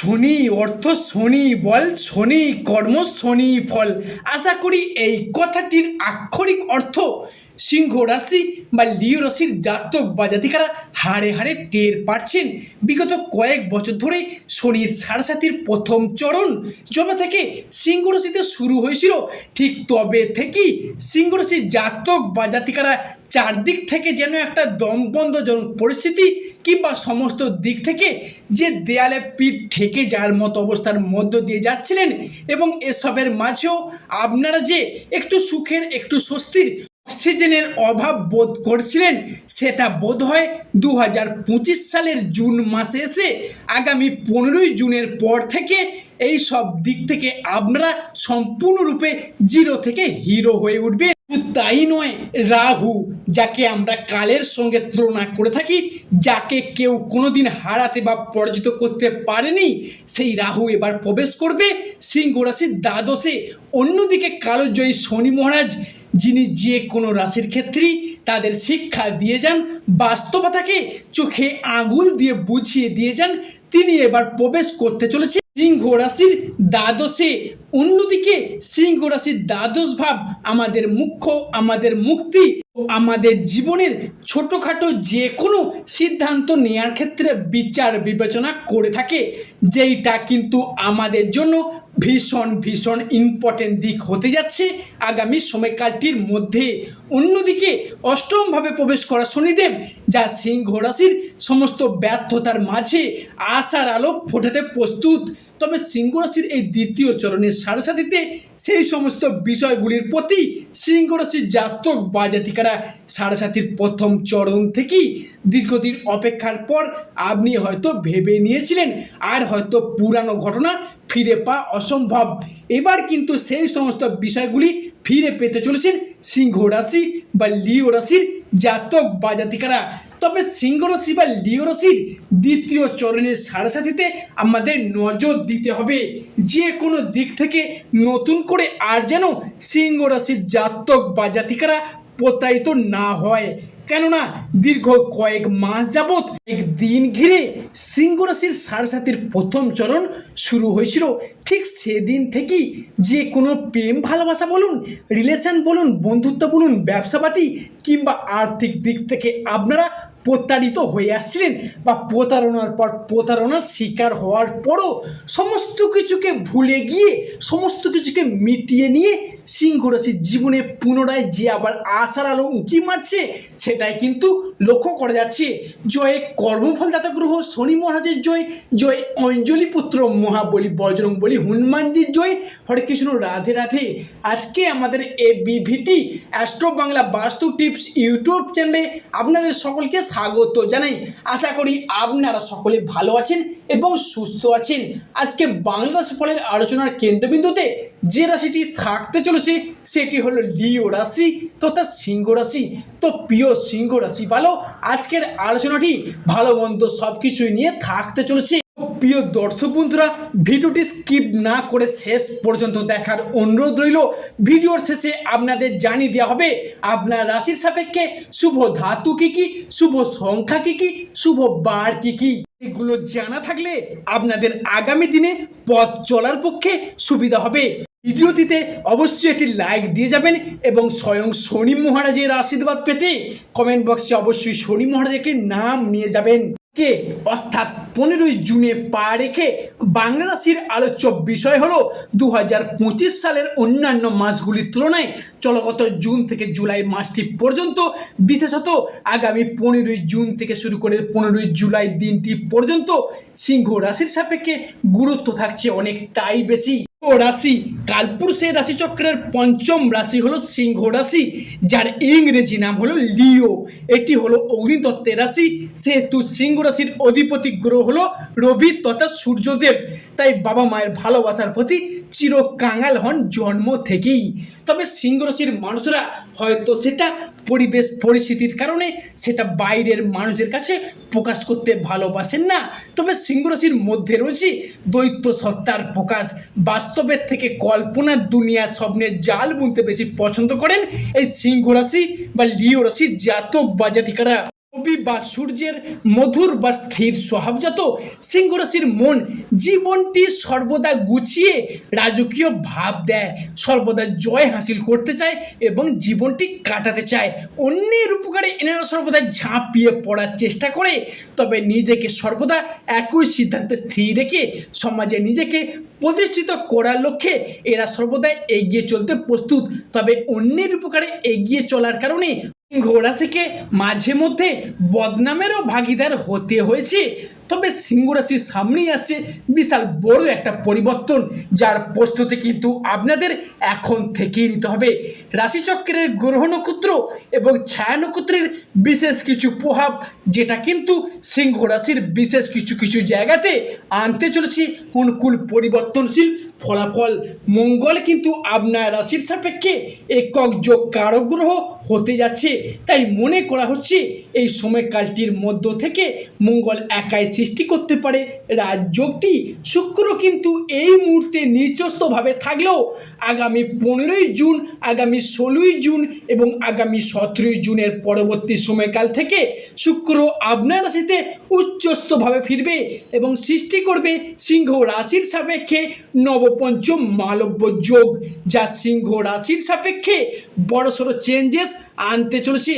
শনি অর্থ শনি বল শনি কর্ম শনি ফল। আশা করি এই কথাটির আক্ষরিক অর্থ সিংহ রাশি বা লিও রাশির জাতক বা জাতিকারা হাড়ে হারে টের পাচ্ছেন। বিগত কয়েক বছর ধরে শনির সারসাতির প্রথম চরণ যবে থেকে সিংহ রাশিতে শুরু হয়েছিল, ঠিক তবে থেকেই সিংহ রাশির জাতক বা জাতিকারা চারদিক থেকে যেন একটা দমবন্ধজনক পরিস্থিতি কিংবা সমস্ত দিক থেকে যে দেয়ালে পিঠ ঠেকে যাওয়ার মতো অবস্থার মধ্য দিয়ে যাচ্ছিলেন এবং এসবের মাঝেও আপনারা যে একটু সুখের, একটু স্বস্তির অক্সিজেনের অভাব বোধ করছিলেন, সেটা বোধ হয় দু হাজার পঁচিশ সালের জুন মাসে এসে আগামী পনেরোই জুনের পর থেকে এই সব দিক থেকে আপনারা সম্পূর্ণরূপে জিরো থেকে হিরো হয়ে উঠবে। তাই নয়, রাহু, যাকে আমরা কালের সঙ্গে তুলনা করে থাকি, যাকে কেউ কোনোদিন হারাতে বা পরাজিত করতে পারেনি, সেই রাহু এবার প্রবেশ করবে সিংহ রাশির দ্বাদশে। অন্যদিকে কালোজয়ী শনি মহারাজ যিনি যে কোনো রাশির ক্ষেত্রেই তাদের শিক্ষা দিয়ে যান, বাস্তবতাকে চোখে আঙুল দিয়ে বুঝিয়ে দিয়ে যান, তিনি এবার প্রবেশ করতে চলেছে সিংহ রাশির দ্বাদশে। অন্যদিকে সিংহ রাশির দ্বাদশ ভাব আমাদের মুখ্য, আমাদের মুক্তি আমাদের জীবনের ছোটোখাটো যে কোনো সিদ্ধান্ত নেওয়ার ক্ষেত্রে বিচার বিবেচনা করে থাকে। যেইটা কিন্তু আমাদের জন্য ভীষণ ভীষণ ইম্পর্টেন্ট দিক হতে যাচ্ছে। আগামী সময়কালটির মধ্যে অন্যদিকে অষ্টমভাবে প্রবেশ করা শনিদেব, যা সিংহ রাশির সমস্ত ব্যর্থতার মাঝে আশার আলো ফোটাতে প্রস্তুত। তবে সিংহ রাশির এই দ্বিতীয় চরণের সারসাথীতে সেই সমস্ত বিষয়গুলির প্রতি সিংহ রাশির জাতক বা জাতিকারা সারসাথীর প্রথম চরণ থেকেই দীর্ঘদিন অপেক্ষার পর আপনি হয়তো ভেবে নিয়েছিলেন, আর হয়তো পুরানো ঘটনা ফিরে পাওয়া অসম্ভব। এবার কিন্তু সেই সমস্ত বিষয়গুলি ফিরে পেতে চলেছেন সিংহ রাশি বা লিও রাশির জাতক বা জাতিকারা। তবে সিংহ রাশি বা লিও রাশির দ্বিতীয় চরণের সাড়ে সারাসাথীতে আমাদের নজর দিতে হবে। যে কোনো দিক থেকে নতুন করে আর যেন সিংহ রাশির জাতক বা জাতিকারা প্রতারিত না হয়। কেননা দীর্ঘ কয়েক মাস যাবৎ এক দিন ঘিরে সিংহ রাশির সারসাথীর প্রথম চরণ শুরু হয়েছিল। ঠিক সেদিন থেকেই যে কোনো প্রেম, ভালোবাসা বলুন রিলেশন বলুন, বন্ধুত্ব বলুন ব্যবসাপাতি কিংবা আর্থিক দিক থেকে আপনারা প্রতারিত হয়ে আসছিলেন বা প্রতারণার পর প্রতারণার শিকার হওয়ার পরও সমস্ত কিছুকে ভুলে গিয়ে, সমস্ত কিছুকে মিটিয়ে নিয়ে সিংহ রাশির জীবনে পুনরায় যে আবার আশার আলো উঁকি মারছে, সেটাই কিন্তু লক্ষ্য করা যাচ্ছে, জয়ে কর্মফলদাতা গ্রহ, শনি মহারাজের জয় জয় অঞ্জলি পুত্র মহাবলী, বজরং বলি, হনুমানজির জয়, হরে কৃষ্ণ, রাধে রাধে। আজকে আমাদের এ বিভিটি অ্যাস্ট্রো বাংলা বাস্তু টিপস ইউটিউব চ্যানেলে আপনাদের সকলকে স্বাগত জানাই। আশা করি আপনারা সকলে ভালো আছেন এবং সুস্থ আছেন। আজকে বাংলা ফলের আলোচনার কেন্দ্রবিন্দুতে যে রাশিটি থাকতে চলেছে, সেটি হলো লিও রাশি। তথা সিংহ রাশি, তো প্রিয় সিংহ রাশি ভালো আজকের আলোচনাটি ভালো মন্দ সব কিছুই নিয়ে থাকতে চলেছে। প্রিয় দর্শক বন্ধুরা, ভিডিওটি স্কিপ না করে শেষ পর্যন্ত দেখার অনুরোধ রইল। ভিডিওর শেষে আপনাদের জানিয়ে দেওয়া হবে, আপনার রাশির সাপেক্ষে শুভ ধাতু কী কী, শুভ সংখ্যা কী কী, শুভ বার কী কী। এগুলো জানা থাকলে আপনাদের আগামী দিনে পথ চলার পক্ষে সুবিধা হবে। ভিডিওটিতে অবশ্যই একটি লাইক দিয়ে যাবেন এবং স্বয়ং শনি মহারাজের আশীর্বাদ পেতে কমেন্ট বক্সে অবশ্যই শনি মহারাজের নাম নিয়ে যাবেন। কে? অর্থাৎ পনেরোই জুনে পা রেখে বাংলা রাশির আলোচ্য বিষয় হলো দু সালের অন্যান্য মাসগুলির তুলনায়। চলগত জুন থেকে জুলাই মাসটি পর্যন্ত, বিশেষত আগামী পনেরোই জুন থেকে শুরু করে পনেরোই জুলাই দিনটি পর্যন্ত সিংহ রাশির সাপেক্ষে গুরুত্ব থাকছে অনেকটাই বেশি। রাশি। কালপুরুষের রাশিচক্রের পঞ্চম রাশি হলো সিংহ রাশি, যার ইংরেজি নাম হলো লিও। এটি হলো অগ্নিতত্ত্বের রাশি, সেহেতু সিংহ রাশির অধিপতি গ্রহ হলো রবি তথা সূর্যদেব। তাই বাবা মায়ের ভালোবাসার প্রতি চির কাঙাল হন জন্ম থেকেই। তবে সিংহ রাশির মানুষরা হয়তো সেটা পরিবেশ পরিস্থিতির কারণে সেটা বাইরের মানুষদের কাছে প্রকাশ করতে ভালোবাসেন না। তবে সিংহরাশির মধ্যে রয়েছে দৈত্য সত্তার প্রকাশ। বাস্তবের থেকে কল্পনার দুনিয়া স্বপ্নের জাল বুনতে বেশি পছন্দ করেন এই সিংহরাশি বা লিও রাশির জাতক বা জাতিকারা। রবি বা সূর্যের মধুর বা স্থির স্বভাবজাত সিংহ রাশির মন জীবনটি সর্বদা গুছিয়ে রাজকীয় ভাব দেয়, সর্বদা জয় হাসিল করতে চায় এবং জীবনটি কাটাতে চায়। অন্যের উপকারে এনারা সর্বদা ঝাঁপিয়ে পড়ার চেষ্টা করে, তবে নিজেকে সর্বদা একই সিদ্ধান্তে স্থির রেখে সমাজে নিজেকে প্রতিষ্ঠিত করার লক্ষ্যে এরা সর্বদা এগিয়ে চলতে প্রস্তুত। তবে অন্যের উপকারে এগিয়ে চলার কারণে সিংহ রাশিকে মাঝে মধ্যে বদনামেরও ভাগিদার হতে হয়েছে। তবে সিংহ রাশির সামনেই আসছে বিশাল বড় একটা পরিবর্তন, যার প্রস্তুতি কিন্তু আপনাদের এখন থেকেই নিতে হবে। রাশিচক্রের গ্রহ নক্ষত্র এবং ছায়া নক্ষত্রের বিশেষ কিছু প্রভাব, যেটা কিন্তু সিংহ রাশির বিশেষ কিছু কিছু জায়গাতে আনতে চলেছে। অনুকূল পরিবর্তনশীল ফলাফল মঙ্গল কিন্তু আপনার রাশির সাপেক্ষে একক যোগ কারক গ্রহ হতে যাচ্ছে। তাই মনে করা হচ্ছে এই সময়কালটির মধ্য থেকে মঙ্গল একাই সৃষ্টি করতে পারে। রাজযোগটি শুক্র কিন্তু এই মুহূর্তে নিচস্থভাবে থাকলেও আগামী পনেরোই জুন, আগামী ষোলোই জুন এবং আগামী সতেরোই জুনের পরবর্তী সময়কাল থেকে শুক্র আপনার রাশিতে উচ্চস্তভাবে ফিরবে এবং সৃষ্টি করবে সিংহ রাশির সাপেক্ষে নবপঞ্চম মালব্য যোগ, যা সিংহ রাশির সাপেক্ষে বড়সড় চেঞ্জেস আনতে চলেছে।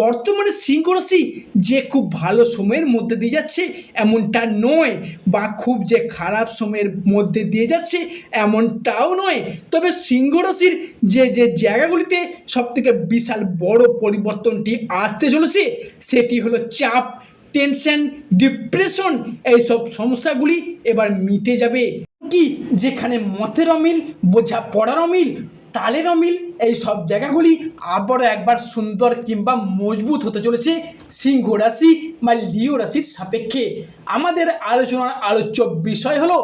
বর্তমানে সিংহ রাশি যে খুব ভালো সময়ের মধ্যে দিয়ে যাচ্ছে, এমনটা নয় বা খুব যে খারাপ সময়ের মধ্যে দিয়ে যাচ্ছে, এমনটাও নয়। তবে সিংহ রাশির যে যে জায়গাগুলিতে সবথেকে বিশাল বড় পরিবর্তনটি আসতে চলেছে, সেটি হলো চাপ। টেনশন ডিপ্রেশন এইসব সমস্যাগুলি এবার মিটে যাবে। কি? যেখানে মতের অমিল বোঝা পড়ার অমিল তালের অমিল এই সব জায়গাগুলি আবারও একবার সুন্দর কিংবা মজবুত হতে চলেছে সিংহ রাশি বা লিও রাশির সাপেক্ষে। আমাদের আলোচনার আলোচ্য বিষয় হলো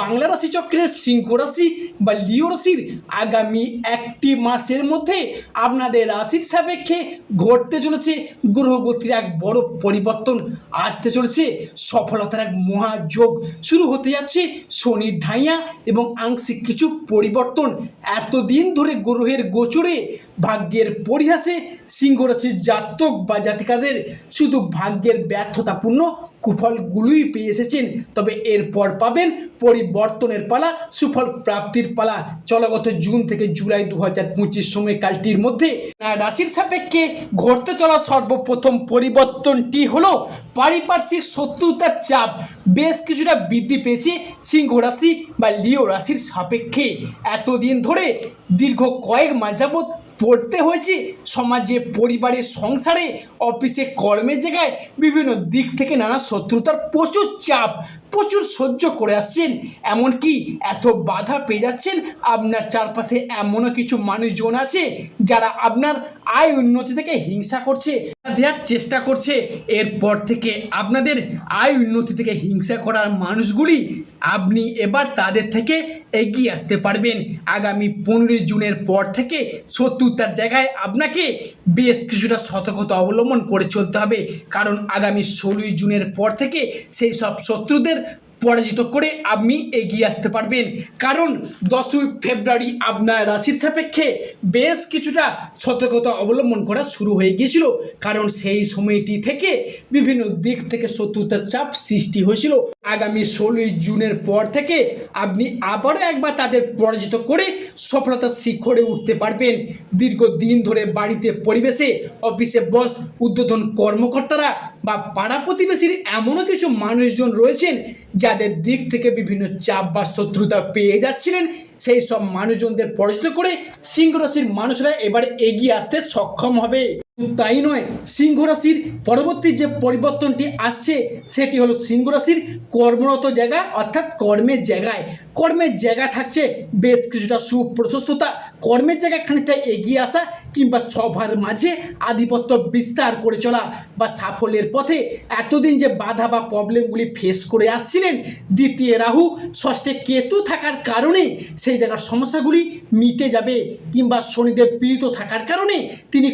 বাংলা রাশি চক্রের সিংহ রাশি বা লিও রাশির আগামী একটি মাসের মধ্যে আপনাদের রাশির সাপেক্ষে ঘটতে চলেছে গ্রহগতির এক বড় পরিবর্তন। আসতে চলেছে সফলতার এক মহাযোগ। শুরু হতে যাচ্ছে শনির ঢাইয়া এবং আংশিক কিছু পরিবর্তন। এতদিন ধরে গ্রহের গোচরে ভাগ্যের পরিহাসে সিংহরাশির জাতক বা জাতিকাদের শুধু ভাগ্যের ব্যর্থতাপূর্ণ কুফলগুলোই পেয়ে এসেছেন। তবে এরপর পাবেন পরিবর্তনের পালা, সুফল প্রাপ্তির পালা। চলাগত জুন থেকে জুলাই দু হাজার পঁচিশ সময়কালটির মধ্যে রাশির সাপেক্ষে ঘটতে চলা সর্বপ্রথম পরিবর্তনটি হলো পারিপার্শ্বিক শত্রুতার চাপ। বেশ কিছুটা বৃদ্ধি পেয়েছে সিংহ রাশি বা লিও রাশির সাপেক্ষে। এতদিন ধরে দীর্ঘ কয়েক মাস যাবৎ পড়তে হয়েছে। সমাজে, পরিবারে, সংসারে, অফিসে, কর্মের জায়গায় বিভিন্ন দিক থেকে নানা শত্রুতার প্রচুর চাপ প্রচুর সহ্য করে আসছেন, এমনকি এত বাধা পেয়ে যাচ্ছেন, আপনার চারপাশে এমনও কিছু মানুষজন আছে যারা আপনার আয় উন্নতি থেকে হিংসা করছে, দেওয়ার চেষ্টা করছে। এরপর থেকে আপনাদের আয় উন্নতি থেকে হিংসা করার মানুষগুলি আপনি এবার তাদের থেকে এগিয়ে আসতে পারবেন। আগামী পনেরোই জুনের পর থেকে শত্রুতার জায়গায় আপনাকে বেশ কিছুটা সতর্কতা অবলম্বন করে চলতে হবে। কারণ আগামী ষোলোই জুনের পর থেকে সেই সব শত্রুদের পরাজিত করে আপনি এগিয়ে আসতে পারবেন। কারণ দশই ফেব্রুয়ারি আপনার রাশির সাপেক্ষে বেশ কিছুটা সতর্কতা অবলম্বন করা শুরু হয়ে গিয়েছিল। কারণ সেই সময়টি থেকে বিভিন্ন দিক থেকে শত্রুতার চাপ সৃষ্টি হয়েছিল। আগামী ষোলোই জুনের পর থেকে আপনি আবারও একবার তাদের পরাজিত করে সফলতার শিখরে উঠতে পারবেন। দীর্ঘদিন ধরে বাড়িতে পরিবেশে, অফিসে বস উদ্বোধন কর্মকর্তারা বা পাড়া প্রতিবেশীর এমনও কিছু মানুষজন রয়েছেন যাদের দিক থেকে বিভিন্ন চাপ বা শত্রুতা পেয়ে যাচ্ছিলেন। সেই সব মানুষজনদের পরাজিত করে সিংহ রাশির মানুষরা এবার এগিয়ে আসতে সক্ষম হবে। তাই নয়, সিংহ রাশির পরবর্তী যে পরিবর্তনটি আসছে, সেটি হলো সিংহ রাশির কর্মরত জায়গা, অর্থাৎ কর্মের জায়গায়। কর্মের জায়গা থাকছে বেশ কিছুটা সুপ্রশস্ততা। কর্মের জায়গায় খানিকটা এগিয়ে আসা কিংবা সবার মাঝে আধিপত্য বিস্তার করে চলা বা সাফল্যের পথে এতদিন যে বাধা বা প্রবলেমগুলি ফেস করে আসছিলেন, দ্বিতীয় রাহু, ষষ্ঠে কেতু থাকার কারণে সেই জায়গার সমস্যাগুলি মিটে যাবে কিংবা শনিদেব পীড়িত থাকার কারণে তিনি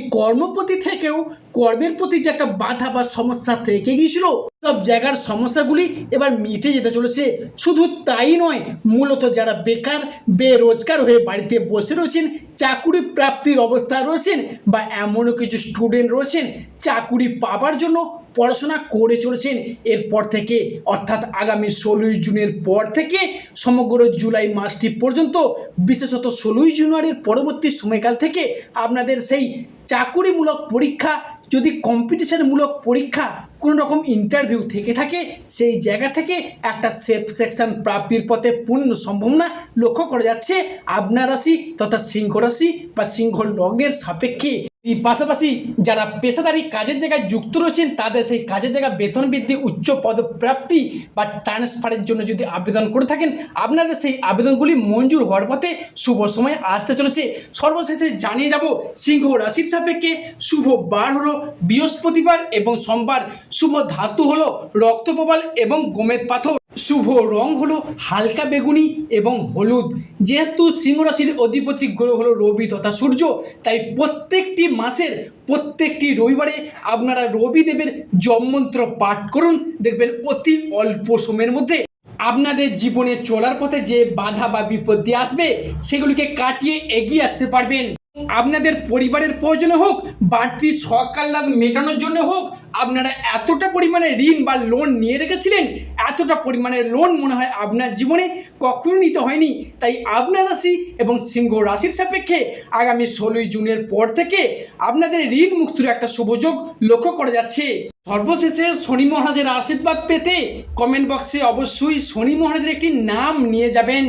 কর্মপতি থেকেও কর্মের প্রতি যে একটা বাধা বা সমস্যা থেকে গিয়েছিল, সব জায়গার সমস্যাগুলি এবার মিটে যেতে চলেছে। শুধু তাই নয়, মূলত যারা বেকার, বেরোজগার হয়ে বাড়িতে বসে রয়েছেন, চাকুরি প্রাপ্তির অবস্থা রয়েছেন বা এমনও কিছু স্টুডেন্ট রয়েছেন, চাকুরি পাবার জন্য পড়াশোনা করে চলেছেন। এরপর থেকে, অর্থাৎ আগামী ষোলোই জুনের পর থেকে, সমগ্র জুলাই মাসটি পর্যন্ত, বিশেষত ষোলোই জানুয়ারির পরবর্তী সময়কাল থেকে আপনাদের সেই চাকুরিমূলক পরীক্ষা, যদি কম্পিটিশনমূলক পরীক্ষা কোনো রকম ইন্টারভিউ থেকে থাকে, সেই জায়গা থেকে একটা সেফ সেকশন প্রাপ্তির পথে পূর্ণ সম্ভাবনা লক্ষ্য করা যাচ্ছে। আপনার রাশি তথা সিংহ রাশি বা সিংহ লগ্নের সাপেক্ষে। এই পাশাপাশি যারা পেশাদারি কাজের জায়গায় যুক্ত রয়েছেন, তাদের সেই কাজের জায়গা বেতন বৃদ্ধি, উচ্চ পদপ্রাপ্তি বা ট্রান্সফারের জন্য যদি আবেদন করে থাকেন, আপনাদের সেই আবেদনগুলি মঞ্জুর হওয়ার পথে শুভ সময় আসতে চলেছে। সর্বশেষে জানিয়ে যাব, সিংহ রাশির সাপেক্ষে শুভ বার হলো বৃহস্পতিবার এবং সোমবার। শুভ ধাতু হলো রক্তপ্রবাল এবং গোমেদ পাথর। শুভ রং হলো হালকা বেগুনি এবং হলুদ। যেহেতু সিংহ রাশির অধিপতি গ্রহ হলো রবি তথা সূর্য, তাই প্রত্যেকটি মাসের প্রত্যেকটি রবিবারে আপনারা রবিদেবের জমমন্ত্র পাঠ করুন। দেখবেন অতি অল্প সময়ের মধ্যে আপনাদের জীবনে চলার পথে যে বাধা বা বিপত্তি আসবে, সেগুলিকে কাটিয়ে এগিয়ে আসতে পারবেন। আপনাদের পরিবারের প্রয়োজনে হোক, বাড়তি সকাল লাভ মেটানোর জন্য হোক, আপনারা এতটা পরিমাণে ঋণ বা লোন নিয়ে রেখেছিলেন এতটা পরিমাণে লোন মনে হয় আপনার জীবনে কখনো নিতে হয়নি। তাই আপনার রাশি এবং সিংহ রাশির সাপেক্ষে আগামী ষোলোই জুনের পর থেকে আপনাদের ঋণ মুক্তির একটা শুভযোগ লক্ষ্য করা যাচ্ছে। সর্বশেষে শনি মহারাজের আশীর্বাদ পেতে কমেন্ট বক্সে অবশ্যই শনি মহারাজের একটি নাম নিয়ে যাবেন।